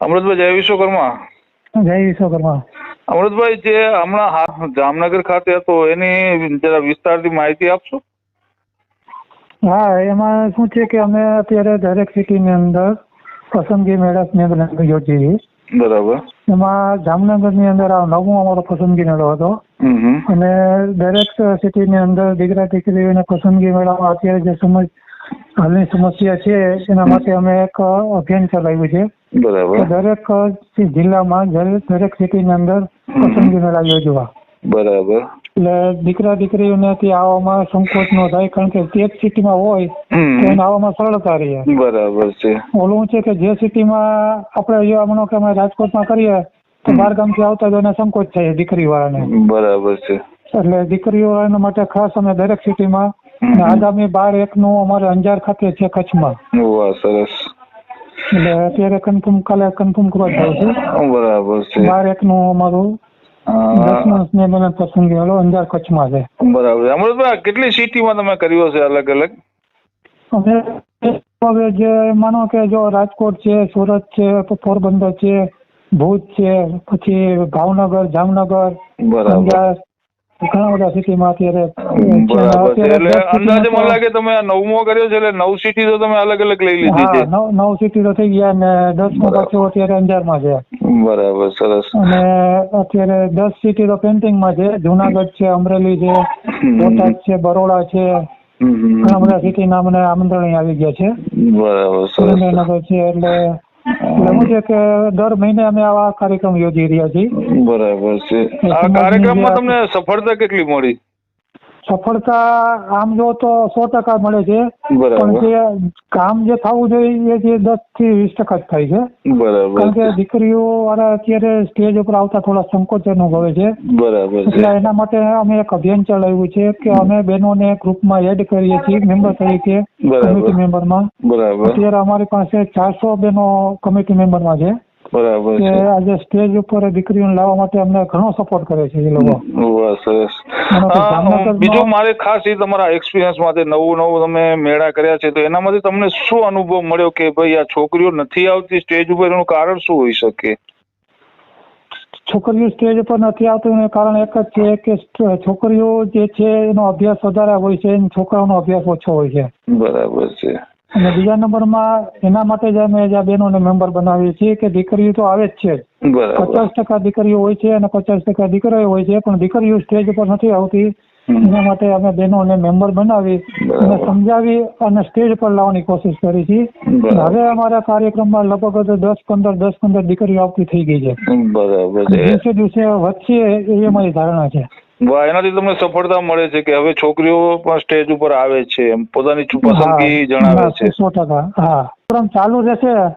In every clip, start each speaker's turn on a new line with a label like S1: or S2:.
S1: અમૃતભાઈ જય વિશ્વકર્મા.
S2: જય વિશ્વકર્મા.
S1: અમૃતભાઈ જે હમણાં જામનગર ખાતે હતો એની જરા વિસ્તારથી માહિતી આપશો?
S2: હા એમાં શું છે કે અમે અત્યારે દરેક સિટીની અંદર પસંદગી મેળા યોજી યોજીએ.
S1: બરાબર.
S2: એમાં જામનગરની અંદર આ નવમો અમારો પસંદગી મેળો હતો. અને દરેક સિટીની અંદર દીકરા દીકરીઓને પસંદગી મેળામાં અત્યારે જે સમજ હાલની સમસ્યા છે એના માટે અમે એક અભિયાન ચલાવ્યું છે.
S1: બરાબર.
S2: દરેક જિલ્લામાં દરેક સિટીની અંદર પસંદગી મેળા યોજવા
S1: બરાબર.
S2: એટલે દીકરા દીકરીઓને ત્યાં આવવામાં સંકોચ નો થાય કારણ કે તે જ સિટીમાં હોય તો એને આવવામાં સરળતા રહે.
S1: બરાબર છે.
S2: ઓલું છે કે જે સિટીમાં આપણે એવા માનો કે અમે રાજકોટમાં કરીએ તો બાર ગામથી આવતા જ એને સંકોચ થાય દીકરી વાળાને
S1: બરાબર છે.
S2: એટલે દીકરીઓ માટે ખાસ અમે દરેક સિટીમાં આગામી બાર એક નું અમારે અંજાર ખાતે છે કચ્છમાં.
S1: વાહ સરસ.
S2: એટલે અત્યારે કન્ફર્મ કાલે કન્ફર્મ કરવા જાઉં છું.
S1: બરાબર છે.
S2: બાર એક નું અમારું અંજાર કચ્છમાં છે.
S1: બરાબર અમૃતભાઈ કેટલી સિટીમાં તમે કર્યો છે અલગ અલગ?
S2: અમે હવે જે માનો કે જો રાજકોટ છે સુરત છે પોરબંદર છે ભુજ છે પછી ભાવનગર જામનગર
S1: બરાબર.
S2: અંજાર ઘણા બધા સિટીમાં અત્યારે
S1: એટલે અંદાજે મને લાગે તમે આ નવમો કર્યો છે એટલે નવ સિટી તો તમે અલગ અલગ લઈ લીધી છે.
S2: નવ નવ સિટી તો થઈ ગયા અને દસમો
S1: માં
S2: પાછો અત્યારે અંજારમાં છે.
S1: બરાબર સરસ.
S2: અને અત્યારે દસ સિટી તો પેન્ટિંગમાં છે. જુનાગઢ છે અમરેલી છે બોટાદ છે બરોડા છે. ઘણા બધા સિટીના મને આમંત્રણ આવી ગયા છે.
S1: બરાબર સરસ.
S2: સુરેન્દ્રનગર છે એટલે એટલે છે કે દર મહિને અમે આવા કાર્યક્રમ યોજી રહ્યા છીએ.
S1: બરાબર છે. આ કાર્યક્રમમાં તમને સફળતા કેટલી મળી?
S2: સફળતા આમ જો તો સો ટકા મળે છે. પણ જે કામ જે થવું જોઈએ એ જે દસથી વીસ ટકા જ થાય છે. કારણ કે દીકરીઓ અત્યારે સ્ટેજ ઉપર આવતા થોડા સંકોચ અનુભવે છે. એટલે એના માટે અમે એક અભિયાન ચલાવ્યું છે કે અમે બહેનોને ગ્રુપમાં એડ કરીએ છીએ મેમ્બર તરીકે. કમિટી મેમ્બરમાં. અત્યારે અમારી પાસે ચારસો બહેનો કમિટી મેમ્બરમાં છે.
S1: બરાબર છે.
S2: આજે સ્ટેજ ઉપર દીકરીઓને લાવવા માટે અમને ઘણો સપોર્ટ કરે છે એ લોકો.
S1: સરસ બીજું મારે ખાસ એ તમારા એક્સપિરિયન્સમાંથી નવું નવું તમે મેળા કર્યા છે તો એનામાંથી તમને શું અનુભવ મળ્યો કે ભાઈ આ છોકરીઓ નથી આવતી સ્ટેજ ઉપર? એનું કારણ શું હોઈ શકે?
S2: છોકરીઓ સ્ટેજ ઉપર નથી આવતું એનું કારણ એક જ છે કે છોકરીઓ જે છે એનો અભ્યાસ વધારે હોય છે છોકરાઓનો અભ્યાસ ઓછો હોય છે.
S1: બરાબર છે.
S2: અને બીજા નંબરમાં એના માટે જ અમે આ બહેનોને મેમ્બર બનાવીએ છીએ કે દીકરીઓ તો આવે જ છે. પચાસ ટકા દીકરીઓ હોય છે અને પચાસ ટકા દીકરાઓ હોય છે પણ દીકરીઓ સ્ટેજ ઉપર નથી આવતી. એના માટે અમે બહેનોને મેમ્બર બનાવી અને સમજાવી અને સ્ટેજ પર લાવવાની કોશિશ કરી છે. હવે અમારા કાર્યક્રમમાં લગભગ દસ પંદર દસ પંદર દીકરીઓ આવતી થઈ ગઈ છે.
S1: બરાબર
S2: દિવસે દિવસે વધશે એ અમારી ધારણા છે.
S1: એનાથી તમને સફળતા મળે છે કે હવે છોકરીઓ પણ સ્ટેજ ઉપર આવે છે એમ પોતાની પસંદગી જણાવે છે.
S2: સો ટકા હા. પ્રોગ્રામ ચાલુ રહેશે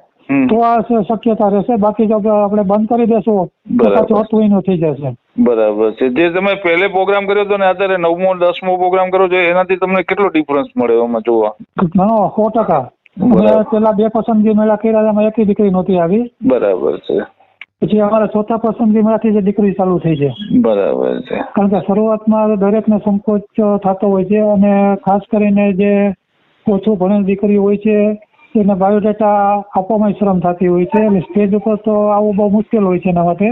S2: તો આ શક્યતા રહેશે. બાકી જો આપણે બંધ કરી દેશું તો. પાછું થઈ જશે.
S1: બરાબર છે. જે તમે પહેલે પ્રોગ્રામ કર્યો હતો ને અત્યારે નવમો દસમો પ્રોગ્રામ કર્યો છો એનાથી તમને કેટલો ડિફરન્સ મળ્યો એમાં જોવા?
S2: ઘણો સો ટકા. પેલા બે પસંદગી મેળા કર્યા એમાં એકી દીકરી નહોતી આવી.
S1: બરાબર છે.
S2: પછી અમારા ચોથા પસંદગી મેળાથી જે દીકરી ચાલુ થઈ છે.
S1: બરાબર છે.
S2: કારણ કે શરૂઆતમાં દરેકને સંકોચ થતો હોય છે અને ખાસ કરીને જે ઓછું ભણેલ દીકરી હોય છે એને બાયોડેટા આપવામાં શ્રમ થતી હોય છે એટલે સ્ટેજ ઉપર તો આવું બહુ મુશ્કેલ હોય છે એના માટે.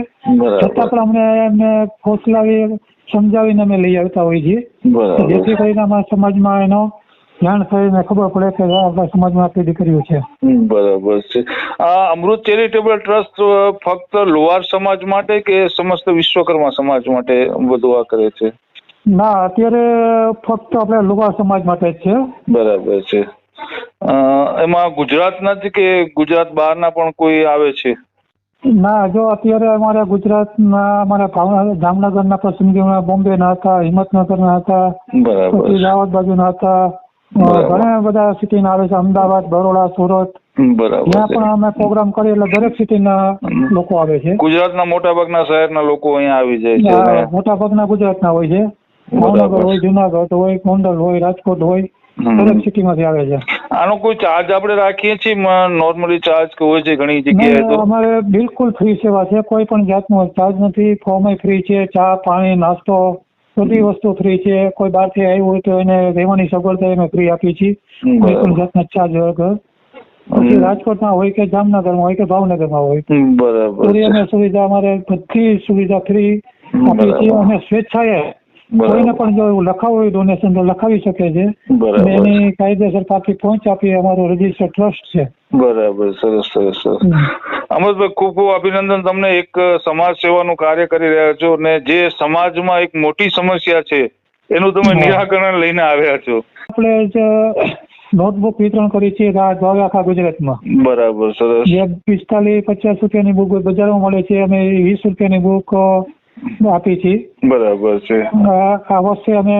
S2: છતાં પણ અમને એમને ફોસલાવી સમજાવીને અમે લઈ આવતા હોઈએ છીએ. જેથી કરીને અમારા સમાજમાં એનો ધ્યાન થઈને ખબર પડે કે આપણા સમાજમાં આટલી દીકરીઓ છે.
S1: બરાબર છે. આ અમૃત ચેરિટેબલ ટ્રસ્ટ ફક્ત લોહાર સમાજ માટે કે સમસ્ત વિશ્વકર્મા સમાજ માટે બધું આ કરે છે?
S2: ના અત્યારે ફક્ત આપણે લોહાર સમાજ માટે જ છે.
S1: બરાબર છે. એમાં ગુજરાતના જ કે ગુજરાત બહારના પણ કોઈ આવે છે?
S2: ના જો અત્યારે અમારા ગુજરાતના અમારા જામનગરના બોમ્બે બોમ્બેના હતા હિંમતનગરના હતા
S1: બરાબર.
S2: અમદાવાદ બાજુ બાજુના હતા. ઘણા બધા સિટી આવે છે અમદાવાદ બરોડા સુરત.
S1: બરાબર
S2: ત્યાં પણ અમે પ્રોગ્રામ કરીએ એટલે દરેક સિટીના લોકો આવે છે.
S1: ગુજરાતના મોટા ભાગના શહેરના લોકો અહીંયા આવી જાય છે
S2: મોટા ભાગના ગુજરાતના હોય છે. ભાવનગર હોય જુનાગઢ હોય ગોંડલ હોય રાજકોટ હોય
S1: દરેક
S2: દરેક સિટીમાંથી આવે છે.
S1: આનો કોઈ ચાર્જ આપણે રાખીએ છીએ નોર્મલી ચાર્જ કે હોય છે ઘણી જગ્યાએ તો?
S2: અમારે બિલકુલ ફ્રી સેવા છે કોઈ પણ જાતનો ચાર્જ નથી. ફોર્મ ફ્રી છે ચા પાણી નાસ્તો બધી વસ્તુ ફ્રી છે કોઈ બહારથી આવ્યું હોય તો એને રહેવાની સગવડતા અમે ફ્રી આપીએ છીએ. કોઈ પણ જાતના ચાર્જ વગર પછી. રાજકોટમાં હોય કે જામનગરમાં હોય કે ભાવનગરમાં હોય.
S1: બરાબર
S2: સુવિધા અમારે બધી સુવિધા ફ્રી આપીએ છીએ
S1: અમે
S2: અને સ્વેચ્છાએ. કોઈને પણ જો એવું લખાવવું હોય ડોનેશન તો લખાવી શકે છે. એની કાયદેસર પાછી પહોંચ આપી અમારો રજિસ્ટર ટ્રસ્ટ છે.
S1: બરાબર સરસ સરસ સરસ. અમૃતભાઈ ખૂબ ખૂબ અભિનંદન. તમને એક સમાજ સેવાનું કાર્ય કરી રહ્યા છો અને જે સમાજમાં એક મોટી સમસ્યા છે એનું તમે નિરાકરણ લઈને આવ્યા છો.
S2: આપણે જ નોટબુક વિતરણ કરી છે દ્વારકા આખા ગુજરાતમાં.
S1: બરાબર સરસ.
S2: જે પિસ્તાલીસ પચાસ રૂપિયાની બુક બજારમાં મળે છે અને વીસ રૂપિયાની બુક આપી છે
S1: બરાબર છે.
S2: આ વર્ષે અમે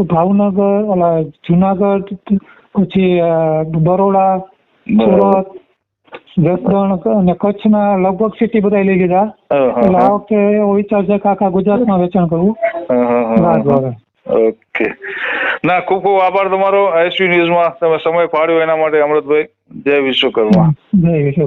S2: ભાવનગર ઓલા જુનાગઢ પછી બરોડા સુરત જસદણ અને કચ્છના લગભગ સિટી બધા લઈ લીધા. એટલે આ વખતે એવો વિચાર છે કે આખા ગુજરાતમાં વેચાણ કરવું.
S1: ઓકે. ના ખૂબ ખૂબ આભાર તમારો. એસવી ન્યૂઝમાં તમે સમય ફાળ્યો એના માટે અમૃતભાઈ. જય વિશ્વકર્મા.
S2: જય વિશ્વ